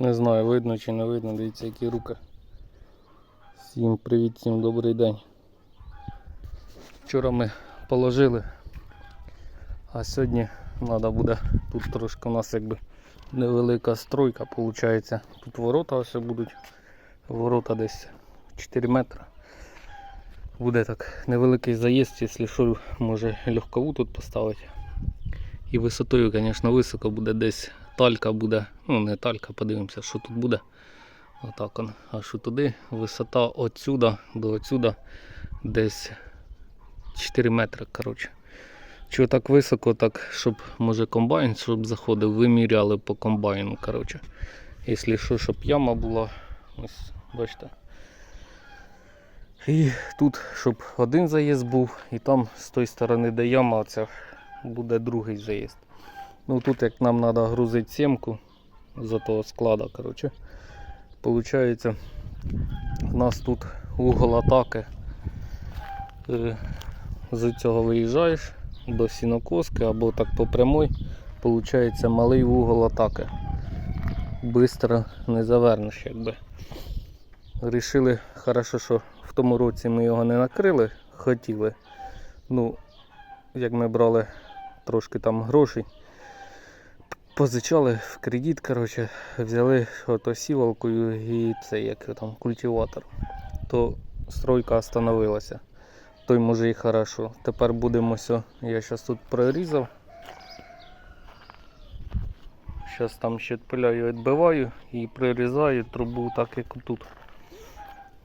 Не знаю, видно чи не видно, дивіться, які руки. Всім привіт, всім добрий день. Вчора ми положили, а сьогодні треба буде, тут трошки у нас якби невелика стройка виходить. Тут ворота ось будуть, ворота десь 4 метри. Буде так невеликий заїзд, якщо що, може легкову тут поставити. І висотою, звісно, високо буде десь талька буде. Ну не талька, подивимося, що тут буде. Отак он. А що туди? Висота отсюда до отсюда десь 4 метри. коротше. Чого так високо, так, щоб може комбайн, щоб заходив, виміряли по комбайну. коротше. Якщо що, щоб яма була. Ось, бачите. І тут, щоб один заїзд був, і там з тої сторони, де яма, це буде другий заїзд. Ну тут як нам треба грузити сімку з того склада, коротше. Получається, у нас тут угол атаки. Е, З цього виїжджаєш до сінокоски або так по прямой, получається малий угол атаки. Бистро не завернеш якби. Рішили, хорошо, що в тому році ми його не накрили, хотіли. Ну, як ми брали трошки там грошей, позичали в кредит, коротше, взяли ото сівалкою і це як там культиватор, то стройка остановилася. Той може і хорошо. Тепер будемо все. Я зараз тут прорізав. Зараз там ще пиляю, відбиваю і прирізаю трубу так як тут.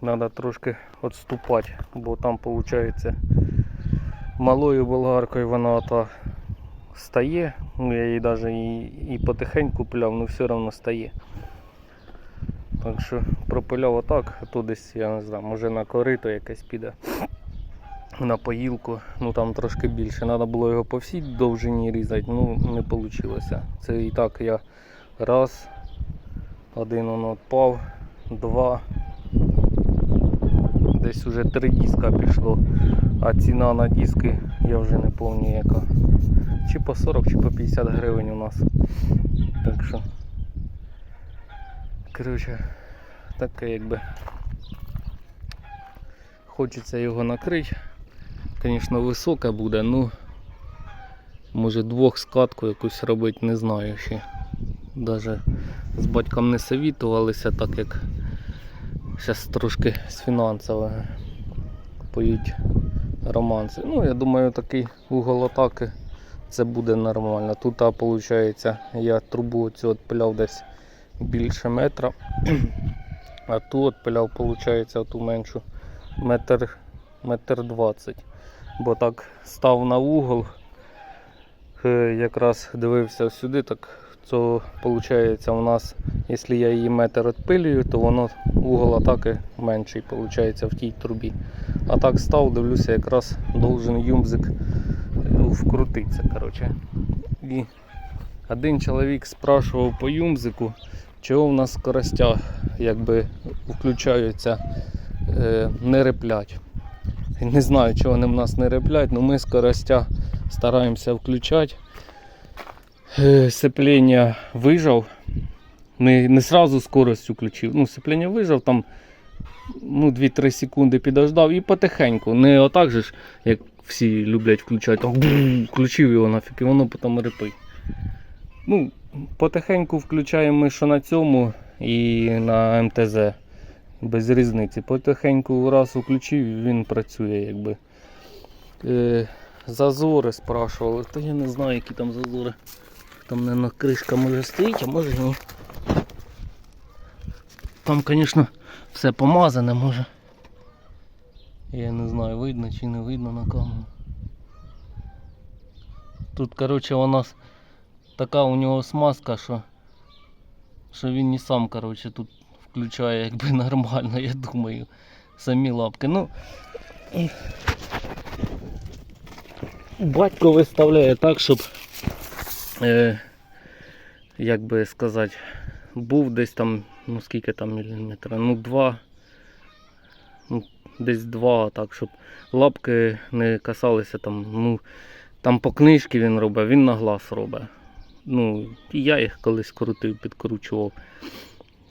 Треба трошки відступати, бо там виходить малою болгаркою вона та стає. Ну я її навіть і, і потихеньку пиляв, але все одно стає. Так що пропиляв отак, а то десь, я не знаю, може на корито якесь піде. На поїлку, ну там трошки більше. Треба було його по всій довжині різати, ну не вийшло. Це і так я раз, один воно відпав, два. Десь уже три диска пішло, а ціна на диски я вже не пам'ятаю яка. Чи по 40, чи по 50 гривень у нас. Так що. Коротше, таке якби. Хочеться його накрити. Звісно, висока буде, ну може двох скатку якусь робити, не знаю ще. Даже з батьком не совітувалися, так як зараз трошки з фінансового поють романси. Ну, я думаю, такий угол атаки це буде нормально. Тут, виходить, я трубу цю відпиляв десь більше метра, а ту відпиляв, виходить, ту меншу метр, метр двадцять. Бо так став на угол, е, якраз дивився сюди, так то виходить у нас, якщо я її метр відпилюю, то воно угол атаки менший виходить в тій трубі. А так став, дивлюся, якраз должен юмзик е, вкрутитися. коротше. І один чоловік спрашував по юмзику, чого в нас скоростя якби включаються, е, не реплять. Не знаю, чого вони в нас не реплять, але ми скоростя стараємося включати. Е, Сцеплення вижав. Не, не сразу скорость включив. Ну, сцеплення вижав, там ну, 2-3 секунди підождав і потихеньку. Не отак же ж, як всі люблять включати, там, включив його нафіг, і воно потім репить. Ну, потихеньку включаємо ми що на цьому і на МТЗ. Без різниці. Потихеньку раз включив він працює якби. Е, зазори спрашували, та я не знаю, які там зазори. Там не кришка може стоїть, а може ні. Там, звісно, все помазане може. Я не знаю, видно чи не видно на камеру. Тут, коротше, у нас така у нього смазка, що, що він не сам, коротше, тут включає якби нормально, я думаю. Самі лапки. Ну батько виставляє так, щоб е, як би сказати, був десь там, ну скільки там міліметра, ну два, десь два, так, щоб лапки не касалися там, ну там по книжці він робить, він на глаз робить. Ну, і я їх колись крутив, підкручував.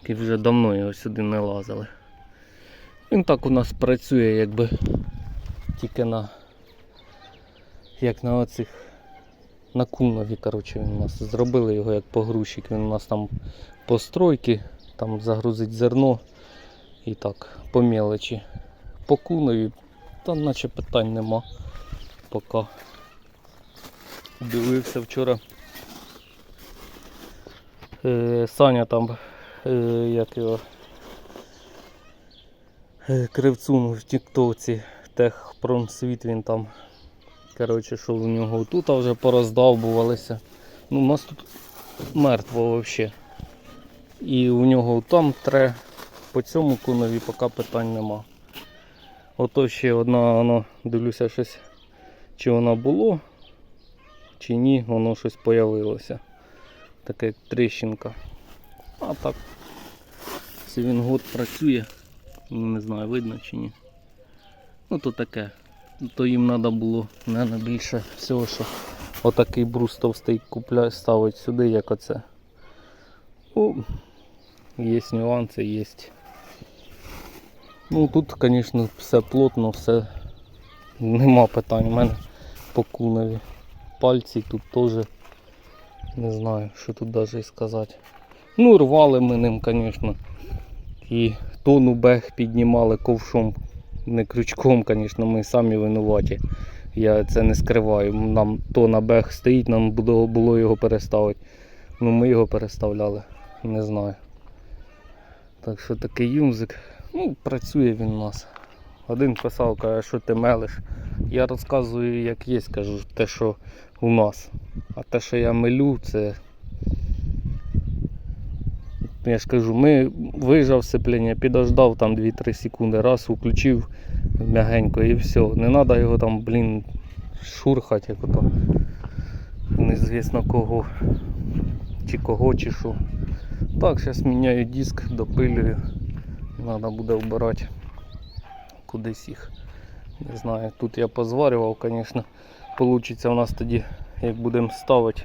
які вже давно його сюди не лазили. Він так у нас працює, якби тільки на як на оцих на кунові, коротше, він у нас зробили його як погрузчик. Він у нас там по стройки, там загрузить зерно і так, по мелочі. По кунові, та наче питань нема. Поки дивився вчора. Е, Саня там, е, як його, е, Кривцун в Тіктоці, Техпромсвіт він там. Коротше, що в нього тут вже пороздавбувалися. Ну, у нас тут мертво взагалі. І у нього там тре. По цьому кунові поки питань нема. Ото ще одна, воно, дивлюся, щось, чи воно було, чи ні, воно щось появилося. Таке як тріщинка. А так. Це він год працює. Ну, Не знаю, видно чи ні. Ну то таке. То їм треба було не більше всього, що отакий брус товстий купля ставить сюди, як оце. Ну, є нюанси, є. Ну тут, звісно, все плотно, все нема питань. У мене по. Пальці тут теж не знаю, що тут навіть сказати. Ну, рвали ми ним, звісно. І тону бег піднімали ковшом, не крючком, звісно, ми самі винуваті. Я це не скриваю. Нам тона бег стоїть, нам було його переставити. Ну ми його переставляли, не знаю. Так що такий юмзик. Ну, працює він у нас. Один писав, каже, що ти мелиш. Я розказую, як є, кажу, те, що у нас. А те, що я милю, це. Я ж кажу, ми вижав сцеплення, підождав там 2-3 секунди, раз включив м'ягенько і все. Не треба його там, блін, шурхати, як ото. Незвісно кого. Чи кого, чи що. Так, зараз міняю диск, допилюю. Треба буде вбирати кудись їх. Не знаю, тут я позварював, звісно. Получиться у нас тоді, як будемо ставити.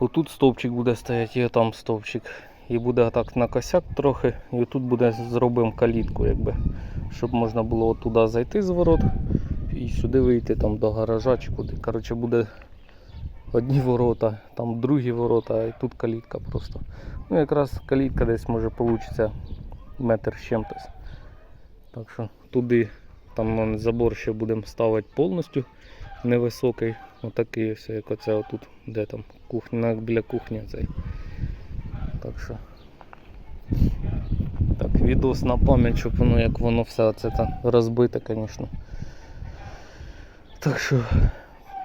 Отут стовпчик буде стояти, і там стовпчик. І буде так на косяк трохи. І тут буде зробимо калітку, якби, щоб можна було туди зайти з ворот і сюди вийти там до гаража чи куди. Коротше, буде одні ворота, там другі ворота, і тут калітка просто. Ну якраз калітка десь може вийде метр з чим-то. Так що туди там забор ще будемо ставити повністю невисокий. Отакий ось, як оце отут, де там кухня, біля кухні цей. Так що. Так, відос на пам'ять, щоб воно як воно все це там розбите, звісно. Так що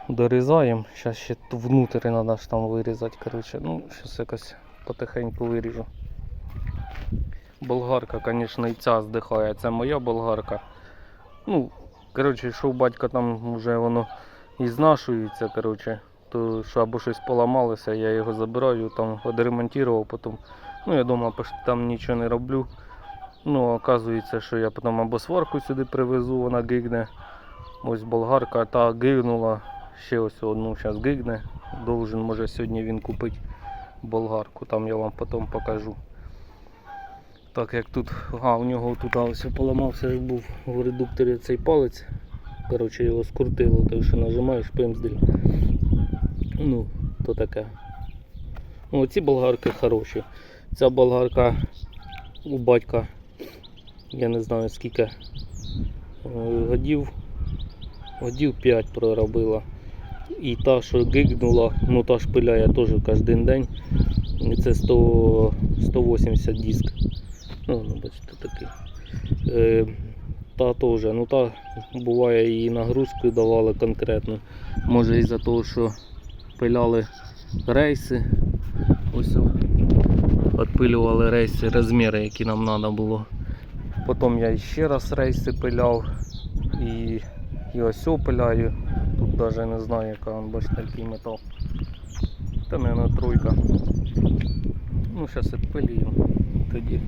дорізаємо. Зараз ще внутрі треба ж там вирізати. Коротше. Ну, зараз якось потихеньку виріжу. Болгарка, звісно, і ця здихає. Це моя болгарка. Ну, коротше, що у батька там вже воно і знашується, коротше, то що або щось поламалося, я його забираю, там відремонтував, потім. Ну, я думав, що там нічого не роблю. Ну, оказується, що я потім або сварку сюди привезу, вона гигне. Ось болгарка та гигнула. Ще ось одну зараз гигне. Должен, може, сьогодні він купити болгарку, там я вам потім покажу. Так як тут, а у нього тут ось поламався, був в редукторі цей палець. Коротше його скрутило, так що нажимаєш пимздель. Ну, то таке. Ну, ці болгарки хороші. Ця болгарка у батька, я не знаю скільки е, годів, годів 5 проробила. І та, що гигнула, ну та шпиляє теж кожен день. Це 100, 180 диск. Ну, бачите, такий. Е, та теж, ну та буває її нагрузку давали конкретно. Може із-за того, що пиляли рейси. Ось відпилювали рейси, розміри, які нам треба було. Потім я ще раз рейси пиляв і, і ось опиляю. Тут навіть не знаю, яка бачите, який метал. Та мабуть тройка. Ну, зараз відпилюємо тоді.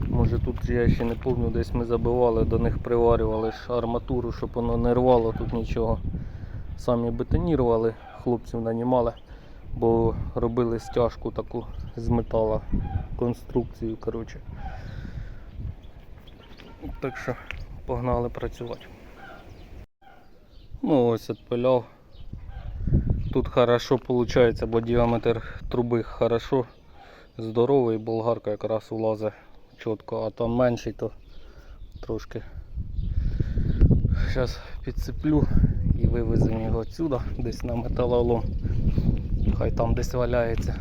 Може тут я ще не пам'ятаю, десь ми забивали, до них приварювали ж арматуру, щоб воно не рвало тут нічого. Самі бетонірували, хлопців нанімали. бо робили стяжку таку з метала, конструкцію, коротше. Так що погнали працювати. Ну ось відпиляв. Тут хорошо виходить, бо діаметр труби хорошо здоровий, болгарка якраз влазить чітко, а там менший, то трошки. Зараз підцеплю і вивеземо його відсюди, десь на металолом. Хай там десь валяється.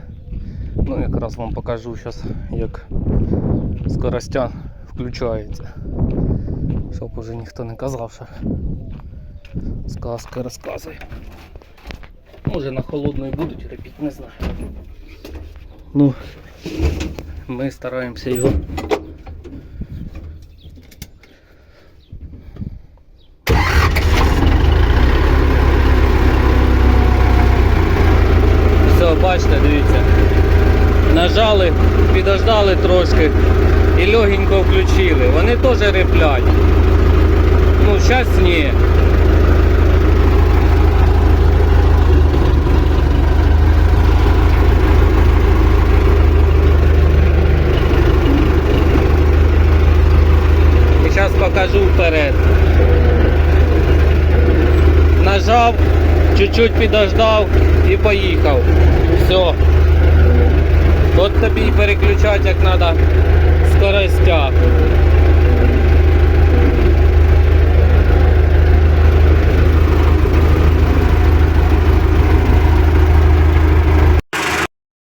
Ну якраз вам покажу зараз, як скоростя включається. Щоб уже ніхто не казав, що сказки розказує. Може на холодної будуть репіти, не знаю. Ну, ми стараємося його. Все, бачите, дивіться. Нажали, підождали трошки і легенько включили. Вони теж реплять. Ну, зараз ні. І зараз покажу вперед. Нажав, чуть-чуть підождав і поїхав. Все. От тобі і переключати як треба скоростя.